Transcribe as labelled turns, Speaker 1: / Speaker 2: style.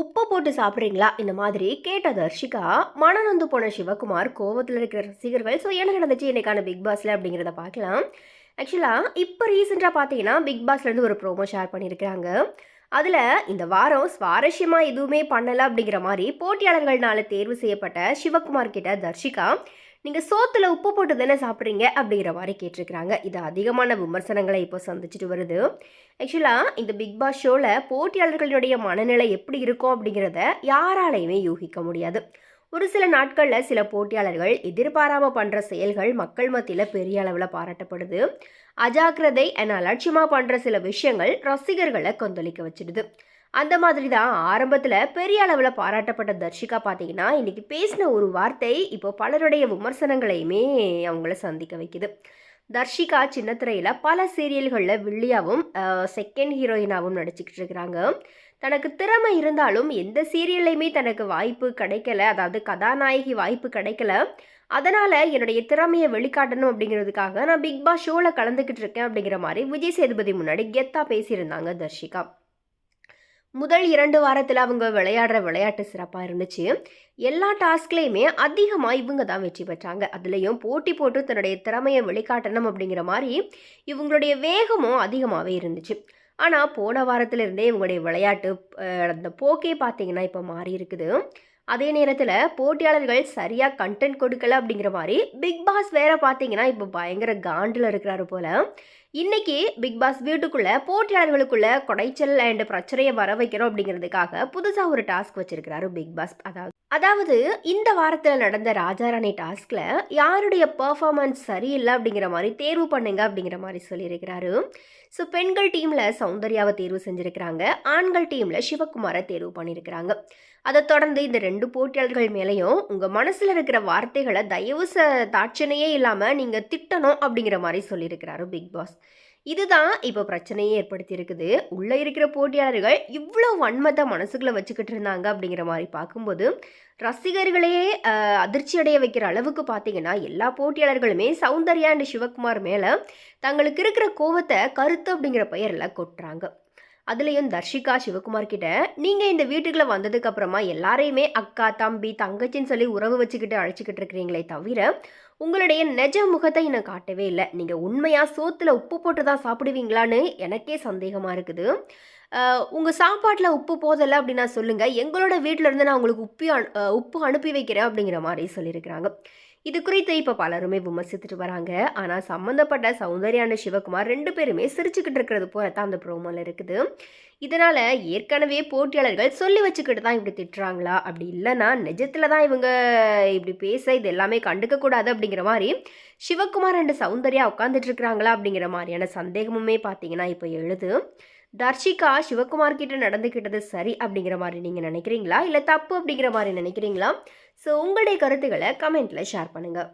Speaker 1: உப்பு போட்டு சாப்பிட்றீங்களா? இந்த மாதிரி கேட்ட தர்ஷிகா மனநொந்து போன சிவகுமார் கோவத்தில் இருக்கிற ரசிகர்கள் ஸோ என்ன நடந்துச்சு இன்னைக்கான பிக் பாஸில் அப்படிங்கிறத பார்க்கலாம். ஆக்சுவலாக இப்போ ரீசெண்டாக பார்த்தீங்கன்னா பிக் பாஸ்லேருந்து ஒரு ப்ரோமோ ஷேர் பண்ணியிருக்கிறாங்க. அதில் இந்த வாரம் சுவாரஸ்யமாக எதுவுமே பண்ணலை அப்படிங்கிற மாதிரி போட்டியாளர்கள்னால தேர்வு செய்யப்பட்ட சிவகுமார் கிட்ட தர்ஷிகா நீங்கள் சோத்தில் உப்பு போட்டு தானே சாப்பிட்றீங்க அப்படிங்கிற மாதிரி கேட்டிருக்கிறாங்க. இது அதிகமான விமர்சனங்களை இப்போ சந்திச்சுட்டு வருது. ஆக்சுவலாக இந்த பிக் பாஸ் ஷோவில் போட்டியாளர்களுடைய மனநிலை எப்படி இருக்கும் அப்படிங்கிறத யாராலையுமே யூகிக்க முடியாது. ஒரு சில நாட்களில் சில போட்டியாளர்கள் எதிர்பாராமல் பண்ணுற செயல்கள் மக்கள் மத்தியில் பெரிய அளவில் பாராட்டப்படுது. அஜாக்கிரதை அண்ட் அலட்சியமாக பண்ணுற சில விஷயங்கள் ரசிகர்களை கொந்தளிக்க வச்சிடுது. அந்த மாதிரி தான் ஆரம்பத்தில் பெரிய அளவில் பாராட்டப்பட்ட தர்ஷிகா பார்த்தீங்கன்னா இன்றைக்கி பேசின ஒரு வார்த்தை இப்போ பலருடைய விமர்சனங்களையுமே அவங்கள சந்திக்க வைக்குது. தர்ஷிகா சின்னத்திரையில் பல சீரியல்களில் வில்லியாவும் செகண்ட் ஹீரோயினாகவும் நடிச்சுக்கிட்டு இருக்கிறாங்க. தனக்கு திறமை இருந்தாலும் எந்த சீரியல்லையுமே தனக்கு வாய்ப்பு கிடைக்கல. அதாவது கதாநாயகி வாய்ப்பு கிடைக்கல. அதனால் என்னுடைய திறமையை வெளிக்காட்டணும் அப்படிங்கிறதுக்காக நான் பிக் பாஸ் ஷோவில் கலந்துக்கிட்டு இருக்கேன் அப்படிங்கிற மாதிரி விஜய் சேதுபதி முன்னாடி கெத்தாக பேசியிருந்தாங்க தர்ஷிகா. முதல் இரண்டு வாரத்தில் அவங்க விளையாடுற விளையாட்டு சிறப்பாக இருந்துச்சு. எல்லா டாஸ்க்லேயுமே அதிகமாக இவங்க தான் வெற்றி பெற்றாங்க. அதுலேயும் போட்டி போட்டு தன்னுடைய திறமையை வெளிக்காட்டணும் அப்படிங்கிற மாதிரி இவங்களுடைய வேகமும் அதிகமாகவே இருந்துச்சு. ஆனால் போன வாரத்திலிருந்தே இவங்களுடைய விளையாட்டு அந்த போக்கே பார்த்தீங்கன்னா இப்போ மாறி இருக்குது. அதே நேரத்தில் போட்டியாளர்கள் சரியாக கண்டென்ட் கொடுக்கல அப்படிங்கிற மாதிரி பிக் பாஸ் வேற பார்த்தீங்கன்னா இப்போ பயங்கர காண்டில் இருக்கிறாரு போல். இன்னைக்கு பிக் பாஸ் வீட்டுக்குள்ளே போட்டியாளர்களுக்குள்ள கொடைச்சல் அண்ட் பிரச்சனையை வர வைக்கணும் அப்படிங்கிறதுக்காக புதுசாக ஒரு டாஸ்க் வச்சிருக்கிறாரு பிக் பாஸ் அதாவது அதாவது இந்த வாரத்தில் நடந்த ராஜாராணி டாஸ்கில் யாருடைய பர்ஃபார்மன்ஸ் சரியில்லை அப்படிங்கிற மாதிரி தேர்வு பண்ணுங்க அப்படிங்கிற மாதிரி சொல்லியிருக்கிறாரு. ஸோ பெண்கள் டீமில் சௌந்தர்யாவை தேர்வு செஞ்சுருக்கிறாங்க. ஆண்கள் டீமில் சிவகுமாரை தேர்வு பண்ணியிருக்கிறாங்க அதை தொடர்ந்து இந்த ரெண்டு போட்டியாளர்கள் மேலேயும் உங்கள் மனசில் இருக்கிற வார்த்தைகளை தயவு ச தாட்சணையே இல்லாமல் நீங்கள் திட்டணும் அப்படிங்கிற மாதிரி சொல்லியிருக்கிறாரு பிக் பாஸ். இதுதான் இப்போ பிரச்சனையே ஏற்படுத்தி இருக்குது உள்ளே இருக்கிற போட்டியாளர்கள் இவ்வளோ வன்மத்தை மனசுக்குள்ளே வச்சுக்கிட்டு இருந்தாங்க அப்படிங்கிற மாதிரி பார்க்கும்போது ரசிகர்களையே அதிர்ச்சி அடைய வைக்கிற அளவுக்கு பார்த்தீங்கன்னா எல்லா போட்டியாளர்களுமே சௌந்தர்யா அண்ட் சிவகுமார் மேலே தங்களுக்கு இருக்கிற கோவத்தை கருத்து அப்படிங்கிற பெயரில் கொட்டுறாங்க. அதுலேயும் தர்ஷிகா சிவகுமார் கிட்ட நீங்கள் இந்த வீட்டுக்குள்ளே வந்ததுக்கு அப்புறமா எல்லாரையுமே அக்கா தம்பி தங்கச்சின்னு சொல்லி உறவு வச்சுக்கிட்டு அழைச்சிக்கிட்டு இருக்கிறீங்களே தவிர உங்களுடைய நெஜ முகத்தை எனக்கு காட்டவே இல்லை. நீங்கள் உண்மையாக சோத்தில் உப்பு போட்டு தான் சாப்பிடுவீங்களான்னு எனக்கே சந்தேகமாக இருக்குது. உங்கள் சாப்பாட்டில் உப்பு போதலை அப்படின்னா சொல்லுங்கள் எங்களோட வீட்டில் இருந்து நான் உங்களுக்கு உப்பி உப்பு அனுப்பி வைக்கிறேன் அப்படிங்கிற மாதிரி சொல்லியிருக்கிறாங்க. இது குறித்து இப்போ பலருமே விமர்சித்துட்டு வராங்க. ஆனால் சம்மந்தப்பட்ட சௌந்தர்யான சிவகுமார் ரெண்டு பேருமே சிரிச்சுக்கிட்டு இருக்கிறது போல தான் அந்த ப்ரோமோவில் இருக்குது. இதனால் ஏற்கனவே போட்டியாளர்கள் சொல்லி வச்சுக்கிட்டு தான் இப்படி திட்டுறாங்களா? அப்படி இல்லைன்னா நிஜத்தில் தான் இவங்க இப்படி பேச இது எல்லாமே கண்டுக்கக்கூடாது அப்படிங்கிற மாதிரி சிவகுமார் அண்டு சௌந்தர்யா உட்காந்துட்டு இருக்கிறாங்களா அப்படிங்கிற மாதிரியான சந்தேகமுமே பார்த்தீங்கன்னா இப்போ எழுது. தர்ஷிகா சிவகுமார் கிட்ட நடந்துக்கிட்டது சரி அப்படிங்கிற மாதிரி நீங்கள் நினைக்கிறீங்களா? இல்லை தப்பு அப்படிங்கிற மாதிரி நினைக்கிறீங்களா? ஸோ உங்களுடைய கருத்துக்களை கமெண்ட்டில் ஷேர் பண்ணுங்கள்